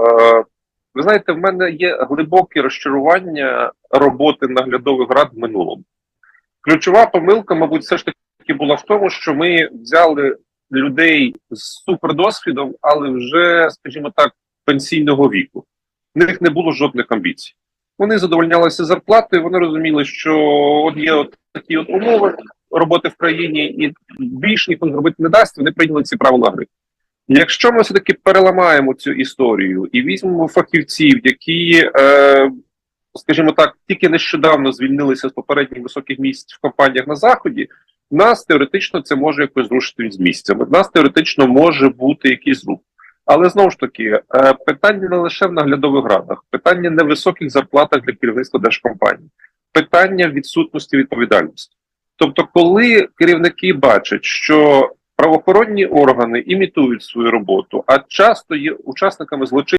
Е, ви знаєте, в мене є глибоке розчарування роботи наглядових рад в минулому. Ключова помилка, мабуть, все ж таки була в тому, що ми взяли людей з супердосвідом, але вже, скажімо так, пенсійного віку. В них не було жодних амбіцій. Вони задовольнялися зарплатою, вони розуміли, що от є от такі от умови роботи в країні, і більш ніхто зробити не дасть. Вони прийняли ці правила гри. Якщо ми все-таки переламаємо цю історію і візьмемо фахівців, які, е, скажімо так, тільки нещодавно звільнилися з попередніх високих місць в компаніях на заході, нас теоретично це може якось зрушити з місця. Нас теоретично може бути якийсь рух. Але знову ж таки, е, питання не лише в наглядових радах, питання не в високих зарплатах для керівництва держкомпаній, питання відсутності відповідальності. Тобто, коли керівники бачать, що правоохоронні органи імітують свою роботу, а часто є учасниками злочин.